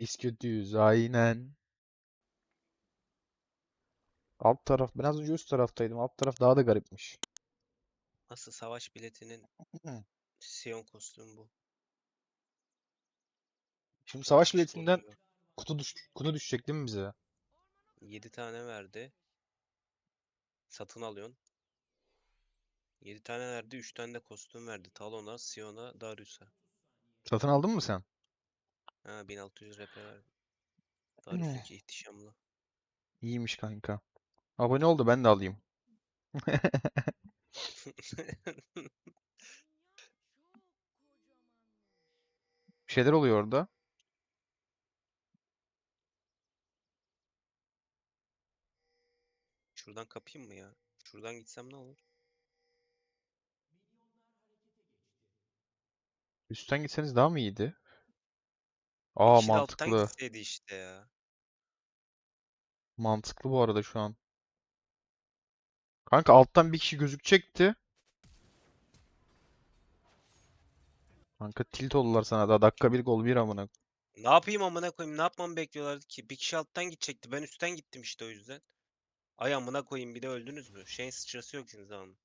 Biz kötüyüz aynen. Alt taraf, ben az önce üst taraftaydım. Alt taraf daha da garipmiş. Nasıl savaş biletinin. Sion kostümü bu. Şimdi savaş biletinden kutu düş kutu düşecek değil mi bize? 7 tane verdi. Satın alıyorsun. 7 tane verdi, 3 tane de kostüm verdi. Talon'a, Sion'a, Darius'a. Satın aldın mı sen? Ha 1600 RP verdi. Darius iki ihtişamlı. İyiymiş kanka. Abone oldu ben de alayım. Bir şeyler oluyor orada. Şuradan kapayım mı ya? Şuradan gitsem ne olur? Üstten gitseniz daha mı iyiydi? Aa kişi de alttan mantıklı. gitseydi işte ya. Mantıklı bu arada şu an. Kanka alttan bir kişi gözükecekti. Kanka tilt oldular sana daha dakika bir gol bir amına. Ne yapayım amına koyayım? Ne yapmamı bekliyorlardı ki? Bir kişi alttan gidecekti. Ben üstten gittim işte o yüzden. Ay amına koyayım bir de öldünüz mü? Şeyin sıçrası yok sizin zaman.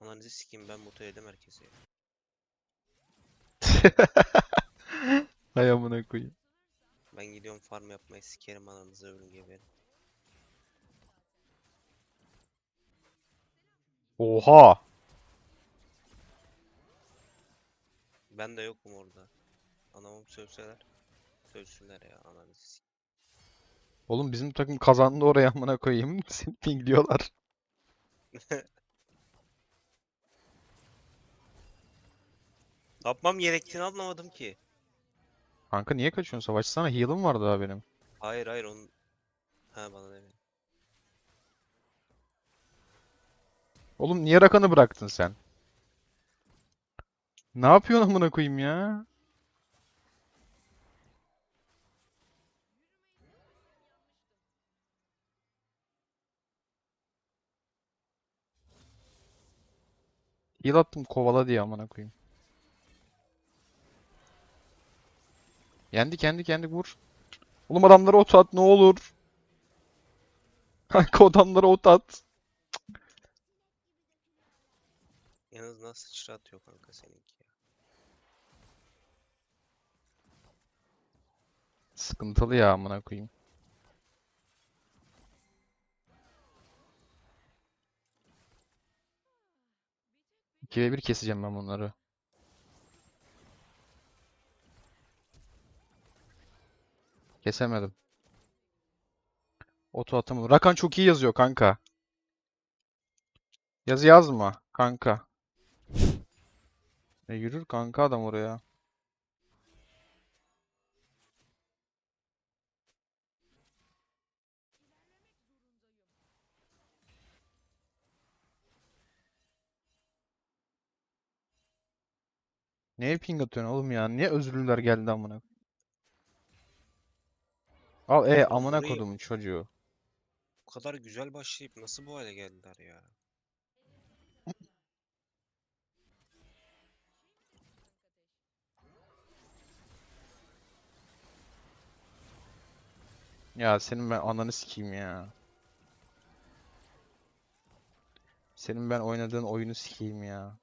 Ananızı sikeyim ben mutlu edem herkese. ya. Hay amına koyayım. Ben gidiyorum farm yapmayı sikerim ananızı ölün geberin. Oha! Ben de yokum orada. Anamı sövseler. Sövsünler ya sikeyim. Oğlum bizim takım kazandı oraya amına koyayım. Seni pingliyorlar. Yapmam gerektiğini anlamadım ki. Kanka niye kaçıyorsun? Savaşsana. Heal'ım var daha benim. Hayır hayır onun... Ha bana deme. Oğlum niye Rakan'ı bıraktın sen? Ne yapıyorsun amına koyayım ya? Heal attım kovala diye amına koyayım. Yendik yendik yendik vur. Oğlum adamlara ot at ne olur. Kanka adamlara ot at. Yalnız nasıl sıçra atıyor kanka seninki ya. Sıkıntılı ya amına koyayım. İki ve bir keseceğim ben bunları. Kesemedim. Oto atamadım. Rakan çok iyi yazıyor kanka. Yazı yazma kanka. E yürür kanka adam oraya. Neye ping atıyorsun oğlum ya? Niye özürlüler geldi amına? Al e amına burayı- kodumun çocuğu. Bu kadar güzel başlayıp nasıl bu hale geldiler ya? Ya senin ben ananı sikeyim ya. Senin ben oynadığın oyunu sikeyim ya.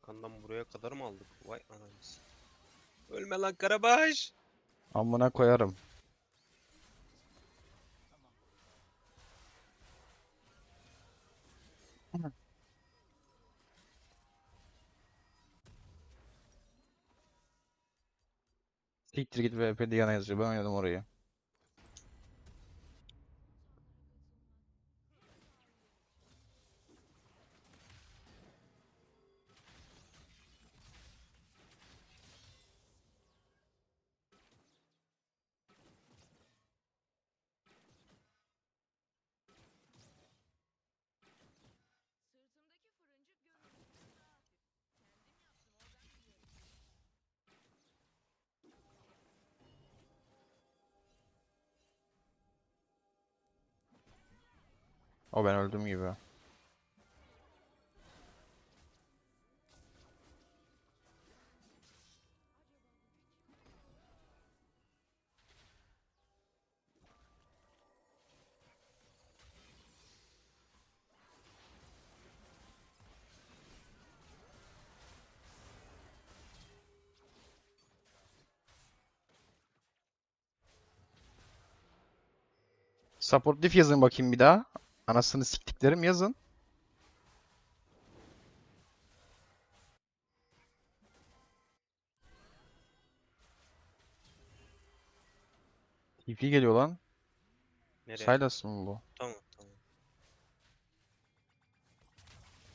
Hakan'dan buraya kadar mı aldık? Vay anamız. Ölme lan Karabaş. Amına koyarım. Siktir git VP Diana yazıyor. Ben oynadım orayı. O ben öldüm gibi. Support diff yazın bakayım bir daha. Anasını siktiklerim yazın. TP geliyor lan. Nereye? Sylas mı bu? Tamam tamam.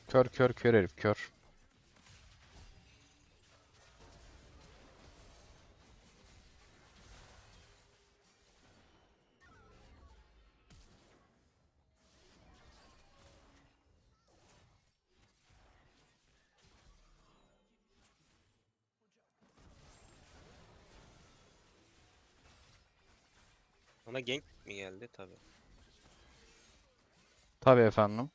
Kör kör kör herif kör. Bana gank mi geldi? Tabii. Tabii efendim.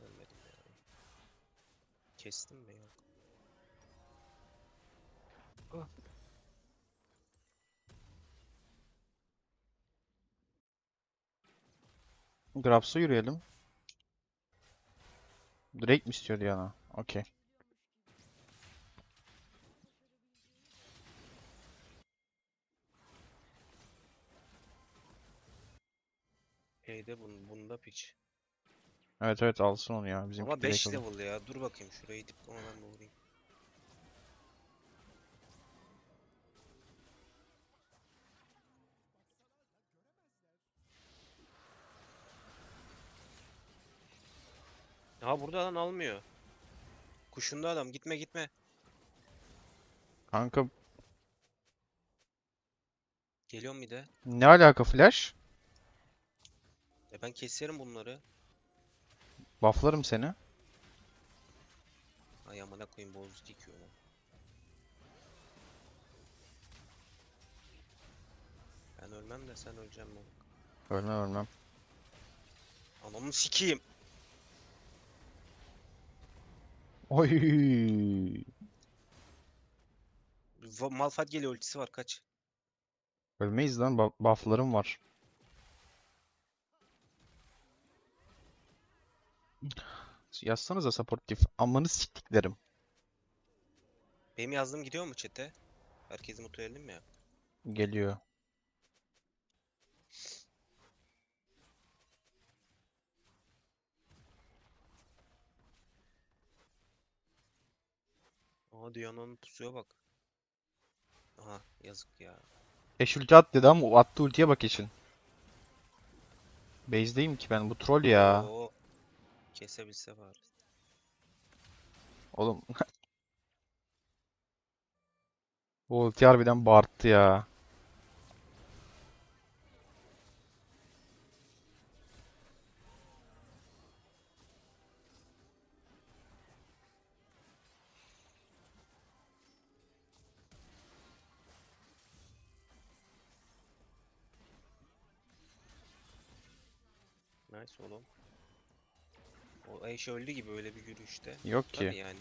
Ölmedim ya. Kestim mi? Yok. Grabs'a yürüyelim. Drake mi istiyor Diana? Okey. Şeyde bun, bunda piç. Evet evet alsın onu ya. Bizimki Ama direkt 5 alır. level ya. Dur bakayım şurayı dip ama ben de vurayım. Aha burada lan almıyor. Kuşunda adam gitme gitme. Kanka Geliyorum bir de. ne alaka Flash? E ben keserim bunları. Bufflarım seni. Ay amına koyayım boz dikiyor lan. Ben ölmem de sen öleceksin mi? Ölmem ölmem. Anamı sikeyim. Oy. Va- Malphite geliyor ultisi var kaç. Ölmeyiz lan. bu- Bufflarım var. Yazsanıza support diff. Amanı siktiklerim. Benim yazdığım gidiyor mu chat'e? Herkesi mutlu edelim mi ya? Geliyor. Aa Diana'nın pusuya bak. Aha yazık ya. Eş ulti at dedi ama o attığı ultiye bak eşin. Base'deyim ki ben. Bu troll ya. Oo. Kesebilse bari. Oğlum. Bu ulti harbiden bağırttı ya. Nice oğlum. Ashe öldü gibi öyle bir yürüyüşte. Yok ki. Tabii yani.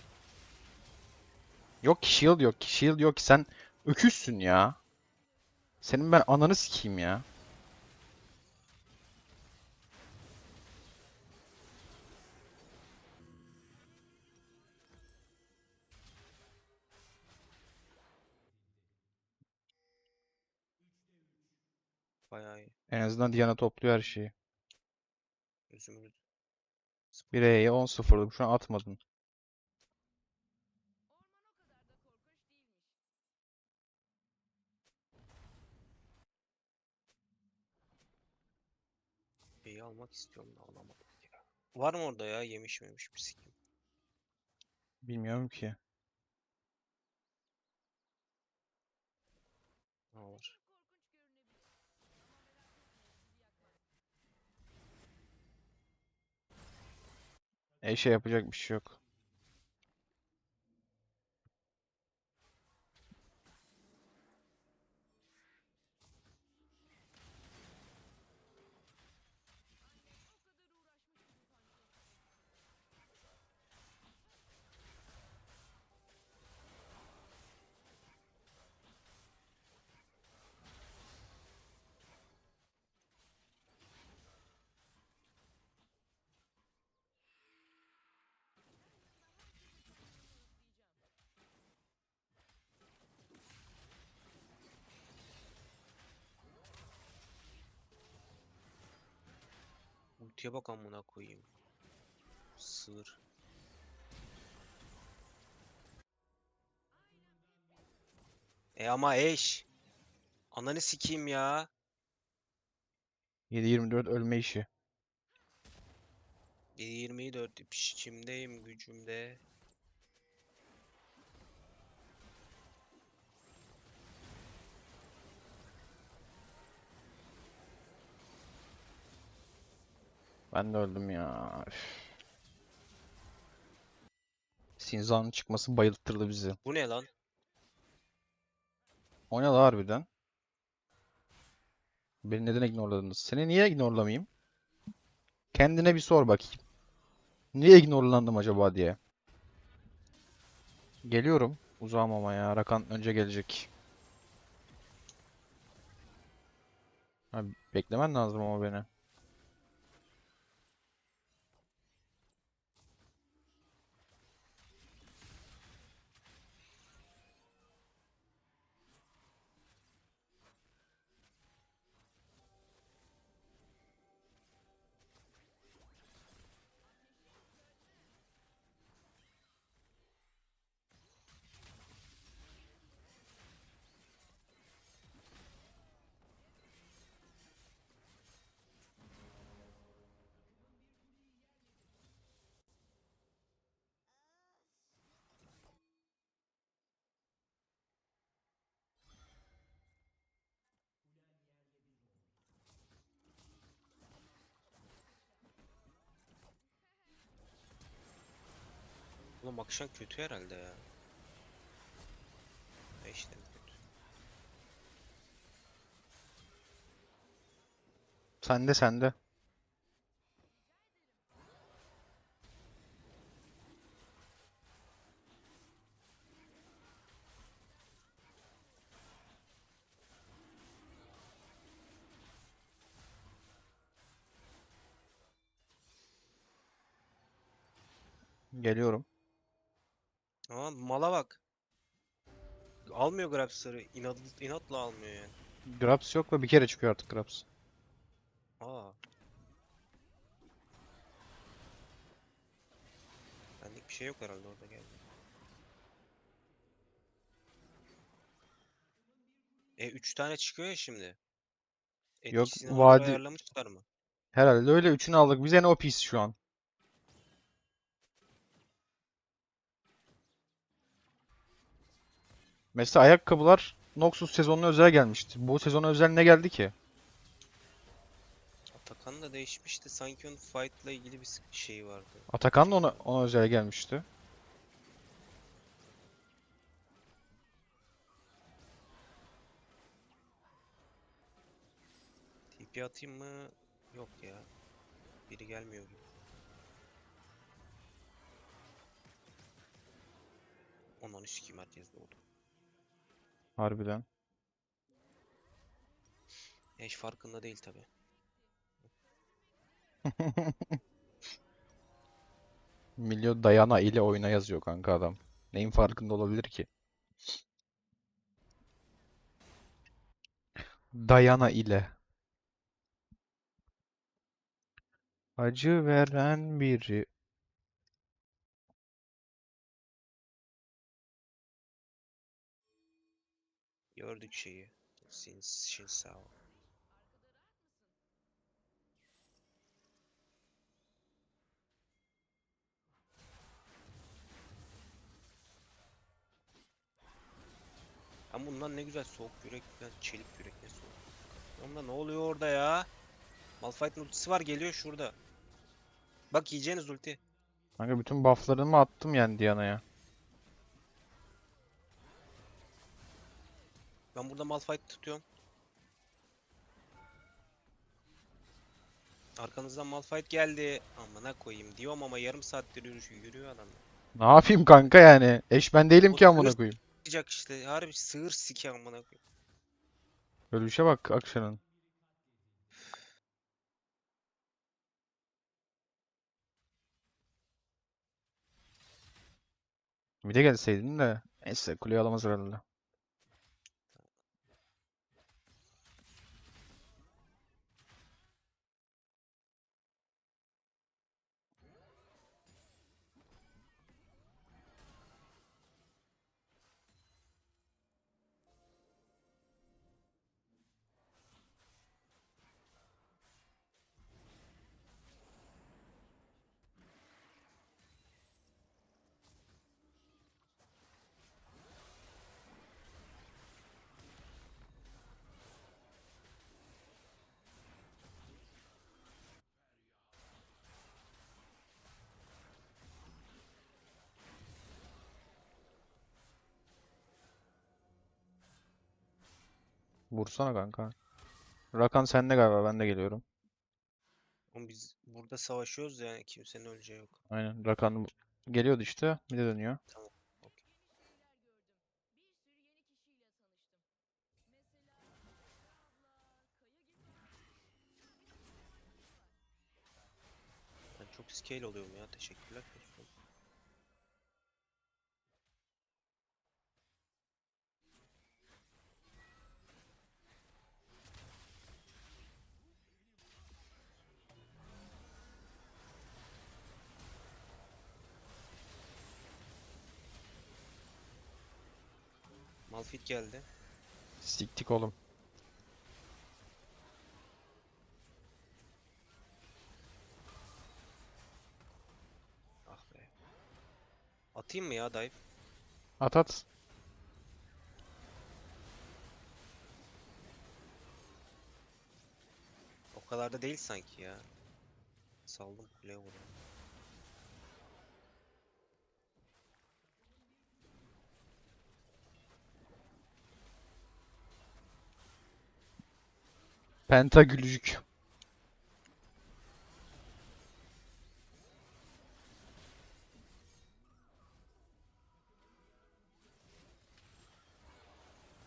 Yok ki shield yok ki. Shield yok ki. Sen öküzsün ya. Senin ben ananı sikeyim ya. Bayağı iyi. En azından Diana topluyor her şeyi. 1'e 10 0'lık şu an atmadın. B'yi almak istiyorum da alamadım ya. Var mı orada ya yemiş miymiş bir sikim? Bilmiyorum ki. Ne olur. E şey yapacak bir şey yok. Ultiye bak amına koyayım. Sığır. E ama eş. Ananı sikeyim ya. 7-24 ölme işi. 7.24 içimdeyim gücümde. Ben de öldüm ya. Üf. Sinza'nın çıkması bayılttırdı bizi. Bu ne lan? O ne la harbiden? Beni neden ignoreladınız? Seni niye ignorelamayayım? Kendine bir sor bakayım. Niye ignorelandım acaba diye. Geliyorum. Uzağım ama ya. Rakan önce gelecek. Ha, beklemen lazım ama beni. Oğlum akşam kötü herhalde ya. E işte kötü. Sende sende. Geliyorum. Ama mala bak. Almıyor Grabs'ları. İnat, inatla almıyor yani. Grabs yok ve bir kere çıkıyor artık Grabs. Aa. Benlik bir şey yok herhalde orada geldi. E 3 tane çıkıyor ya şimdi. Yok, Etkisini vadi- ayarlamışlar mı? Herhalde öyle üçünü aldık. Biz en OP'yiz şu an. Mesela ayakkabılar Noxus sezonuna özel gelmişti. Bu sezona özel ne geldi ki? Atakan da değişmişti. Sanki onun fight'la ilgili bir şey vardı. Atakan da ona, ona özel gelmişti. TP atayım mı? Yok ya. Biri gelmiyor gibi. Ondan sikeyim herkes doğdu. Harbiden. Eş farkında değil tabi. Milyo Dayana ile oyuna yazıyor kanka adam. Neyin farkında olabilir ki? Dayana ile. Acı veren biri. gördük şeyi. Sin, Shin Sao. Ama bundan ne güzel soğuk yürek, çelik yürek ne soğuk. Onda ne oluyor orada ya? Malphite'ın ultisi var geliyor şurada. Bak yiyeceğiniz ulti. Kanka bütün bufflarımı attım yani Diana'ya. Ben burada Malphite tutuyorum. Arkanızdan Malphite geldi. Amına koyayım diyorum ama yarım saattir yürüyüş yürüyor adam. Ne yapayım kanka yani? Eş ben değilim O ki amına koyayım. Sıcak işte harbi sığır siki amına koyayım. Ölüşe bak Akşan'ın. Bir de gelseydin de. Neyse kuleyi alamaz herhalde. Vursana kanka. Rakan sende galiba ben de geliyorum. Oğlum biz burada savaşıyoruz yani kimsenin öleceği yok. Aynen Rakan geliyordu işte. Bir de dönüyor. Tamam. okey. Ben çok scale oluyorum ya. Teşekkürler. Malphite geldi. Siktik oğlum. Ah be. Atayım mı ya dive? At at. O kadar da değil sanki ya. Saldım kuleye vuruyor. Penta gülücük.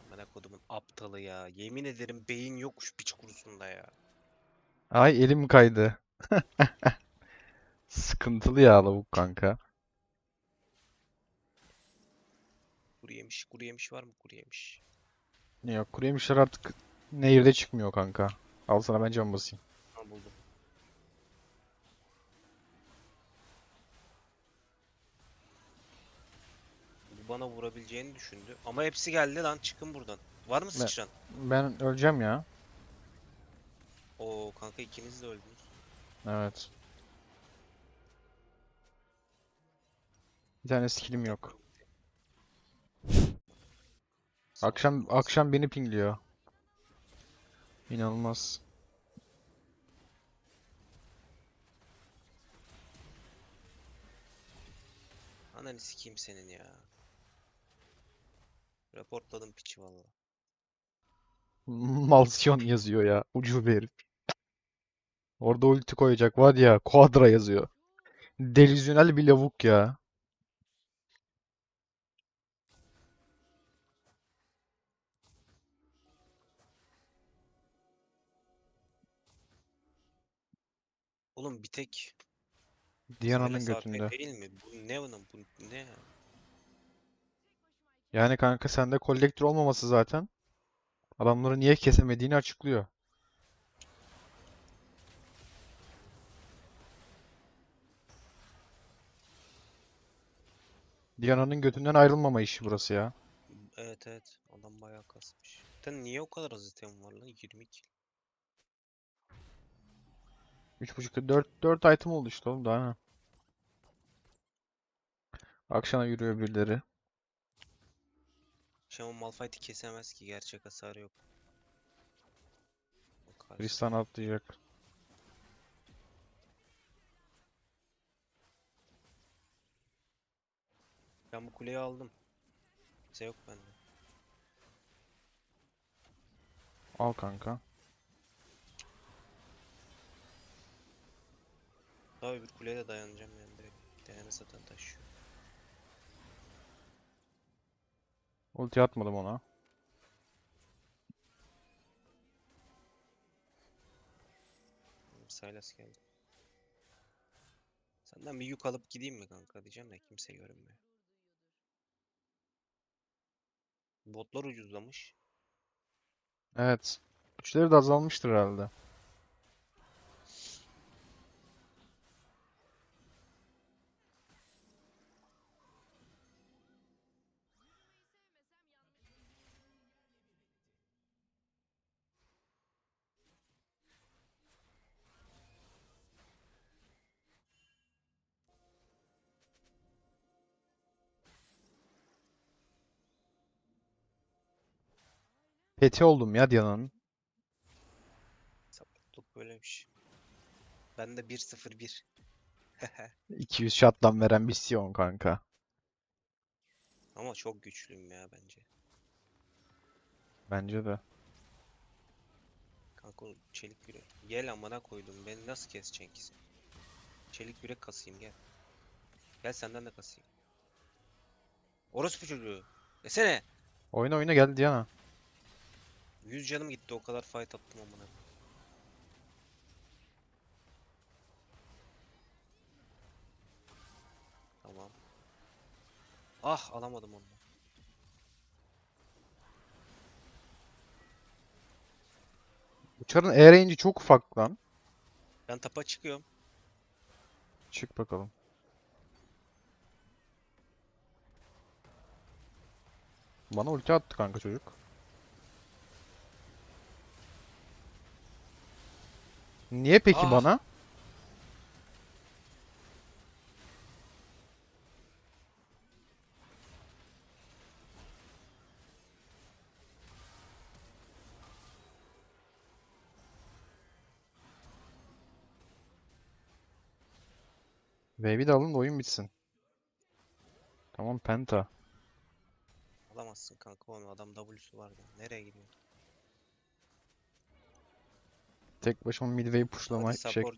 Amına kodumun aptalı ya. Yemin ederim beyin yokmuş piç kurusunda ya. Ay elim kaydı. Sıkıntılı ya lavuk kanka. Kuru yemiş, kuru yemiş var mı kuru yemiş? Yok kuru yemişler artık nehirde çıkmıyor kanka. Al sana ben cam basayım. Ha buldum. Bu bana vurabileceğini düşündü. Ama hepsi geldi lan çıkın buradan. Var mı sıçran? Ben öleceğim ya. Oo kanka ikiniz de öldünüz. Evet. Bir tane skillim yok. Akşam akşam beni pingliyor. İnanılmaz. Ananı sikeyim senin ya. Reportladım piçi valla. Malsyon yazıyor ya. Ucube herif. Orada ulti koyacak var ya. Quadra yazıyor. Delüzyonel bir lavuk ya. Oğlum bir tek Diana'nın götünde. değil mi? Bu ne bunun? Bu ne? Yani kanka sende kolektör olmaması zaten. Adamları niye kesemediğini açıklıyor. Diana'nın götünden ayrılmama işi burası ya. Evet evet. Adam bayağı kasmış. Sen niye o kadar az item var lan? 22. 3.5 4 4 item oldu işte oğlum daha? Akşama yürüyor birileri. Shaman Malphite'i kesemez ki gerçek hasarı yok. O karşı- Tristan atlayacak. Ben bu kuleyi aldım. Kimse yok bende. Al kanka. Daha öbür kuleye de dayanacağım yani direkt. Değene zaten taşıyor. Ulti atmadım ona. Sylas geldi. Senden bir yük alıp gideyim mi kanka diyeceğim de kimse görünmüyor. Botlar ucuzlamış. Evet. Güçleri de azalmıştır herhalde. Peti oldum ya Diana'nın. Sapıklık böylemiş. Ben de 1-0-1. 200 shot'tan veren bir Sion kanka. Ama çok güçlüyüm ya bence. Bence de. Kanka o çelik yürek. Gel amına koydum. Beni nasıl keseceksin ki sen? Çelik yürek kasayım gel. Gel senden de kasayım. Orospu çocuğu. Desene. Oyna oyna gel Diana. 100 canım gitti o kadar fight attım amına. Tamam. Ah alamadım onu. Uçarın E range'i çok ufak lan. Ben tapa çıkıyorum. Çık bakalım. Bana ulti attı kanka çocuk. Niye peki Ah. bana? Wave'i de alın da oyun bitsin. Tamam penta. Alamazsın kanka onu adam W'su vardı. Nereye gidiyor? Tek başıma mid wave Hadi pushlama çek. support.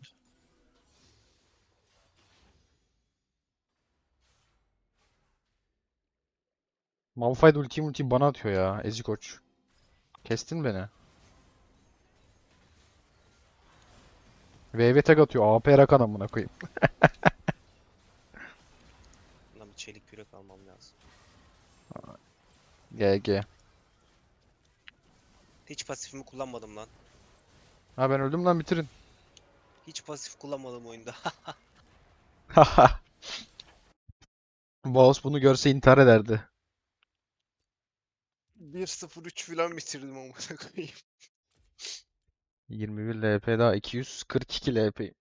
Malphite ultiyi multiyi bana atıyor ya Ezi koç. Kestin beni. Wave'e tek atıyor. AP Rakan amına koyayım. Bundan bir çelik yürek almam lazım. GG. Hiç pasifimi kullanmadım lan. Ha ben öldüm lan bitirin. Hiç pasif kullanmadım oyunda. Boss bunu görse intihar ederdi. 1-0-3 falan bitirdim amına koyayım. 21 LP daha 242 LP.